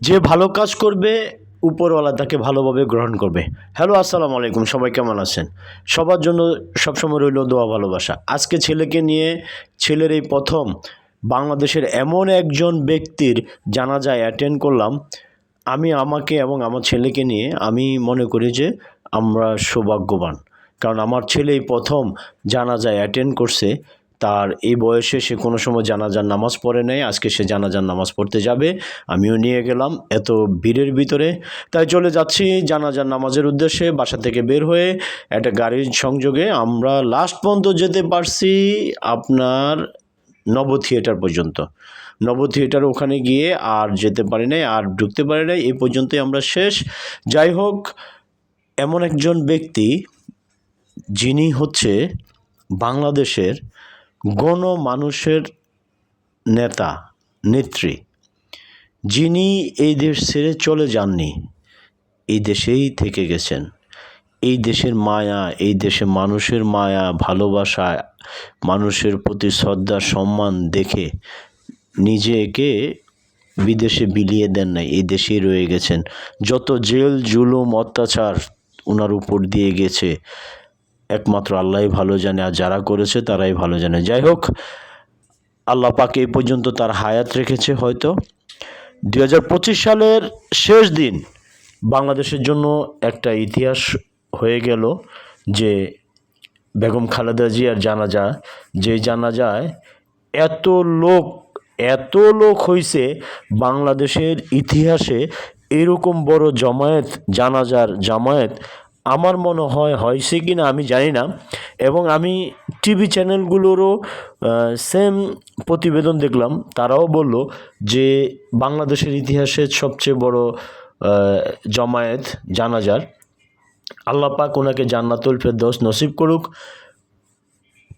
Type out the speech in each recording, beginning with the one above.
যে ভালো কাজ করবে, উপরওয়ালা তাকে ভালোভাবে গ্রহণ করবে। হ্যালো আসসালামু আলাইকুম, সবাই কেমন আছেন? সবার জন্য সবসময় রইল দোয়া, ভালোবাসা। আজকে ছেলেকে নিয়ে ছেলের এই প্রথম বাংলাদেশের এমন একজন ব্যক্তির জানাজায় অ্যাটেন্ড করলাম। আমি আমাকে এবং আমার ছেলেকে নিয়ে আমি মনে করি যে আমরা সৌভাগ্যবান। কারণ আমার ছেলে এই প্রথম জানাজায় অ্যাটেন্ড করছে। তার এই বয়সে সে কোনো সময় জানাজার নামাজ পড়ে নাই। আজকে সে জানাজার নামাজ পড়তে যাবে। আমিও নিয়ে গেলাম এত ভিড়ের ভিতরে। তাই চলে যাচ্ছি জানাজার নামাজের উদ্দেশ্যে বাসা থেকে বের হয়ে একটা গাড়ির সংযোগে। আমরা লাস্ট পর্যন্ত যেতে পারছি আপনার নব থিয়েটার পর্যন্ত। নব থিয়েটার ওখানে গিয়ে আর যেতে পারি নাই, আর ঢুকতে পারি নাই। এই পর্যন্তই আমরা শেষ। যাই হোক, এমন একজন ব্যক্তি যিনি হচ্ছে বাংলাদেশের গণ মানুষের নেতা, নেত্রী, যিনি এই দেশ ছেড়ে চলে যাননি, এই দেশেই থেকে গেছেন। এই দেশের মায়া, এই দেশে মানুষের মায়া, ভালোবাসা, মানুষের প্রতি শ্রদ্ধা, সম্মান দেখে নিজেকে বিদেশে বিলিয়ে দেন নাই, এই দেশেই রয়ে গেছেন। যত জেল, জুলুম, অত্যাচার ওনার উপর দিয়ে গেছে একমাত্র আল্লাহই ভালো জানে, আর যারা করেছে তারাই ভালো জানে। যাই হোক, আল্লাহ পাক এই পর্যন্ত তার হায়াত রেখেছে হয়তো। দু হাজার পঁচিশ সালের শেষ দিন বাংলাদেশের জন্য একটা ইতিহাস হয়ে গেল যে বেগম খালেদা জিয়ার জানাজা, যে জানাজায় এত লোক এত লোক হইছে বাংলাদেশের ইতিহাসে এরকম বড় জমায়েত, জানাজার জামায়াত আমার মনে হয়, হয়েছে কি না আমি জানি না। এবং আমি টিভি চ্যানেলগুলোরও সেম প্রতিবেদন দেখলাম। তারাও বলল যে, বাংলাদেশের ইতিহাসে সবচেয়ে বড় জমায়েত জানাজার। আল্লাহ পাক ওনাকে জান্নাতুল ফেরদৌস নসিব করুক।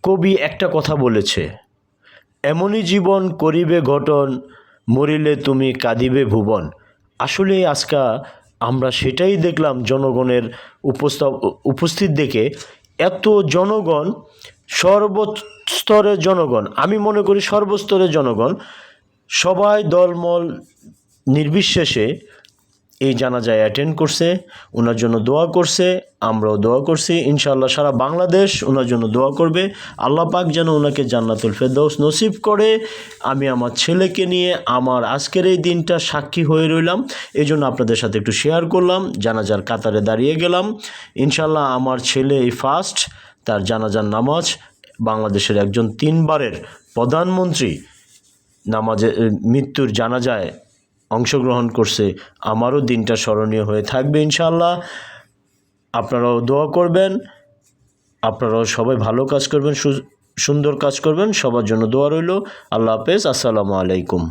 কবি একটা কথা বলেছে, এমনই জীবন করিবে ঘটন, মরিলে তুমি কাঁদিবে ভুবন। আসলে আজকা আমরা সেটাই দেখলাম জনগণের উপস্থাপ, উপস্থিত দেখে এত জনগণ, সর্বস্তরের জনগণ, আমি মনে করি সর্বস্তরের জনগণ, সবাই দলমল নির্বিশেষে এই জানাজায় অ্যাটেন্ড করছে ওনার জন্য দোয়া করছে, আমরাও দোয়া করছি, ইনশাআল্লাহ সারা বাংলাদেশ ওনার জন্য দোয়া করবে। আল্লাহ পাক যেন ওনাকে জান্নাতুল ফেরদৌস নসিব করে। আমি আমার ছেলেকে নিয়ে আমার আজকের এই দিনটা সাক্ষী হয়ে রইলাম। এই জন্য আপনাদের সাথে একটু শেয়ার করলাম। জানাজার কাতারে দাঁড়িয়ে গেলাম। ইনশাল্লাহ আমার ছেলে এই ফার্স্ট তার জানাজার নামাজ বাংলাদেশের একজন তিনবারের প্রধানমন্ত্রী। নামাজে মৃত্যুর জানাজায় অংশগ্রহণ করছে, আমারও দিনটা স্মরণীয় হয়ে থাকবে ইনশাল্লাহ আপনারাও দোয়া করবেন, আপনারাও সবাই ভালো কাজ করবেন সুন্দর কাজ করবেন, সবার জন্য দোয়া রইল। আল্লাহ হাফেজ, আসসালামু আলাইকুম।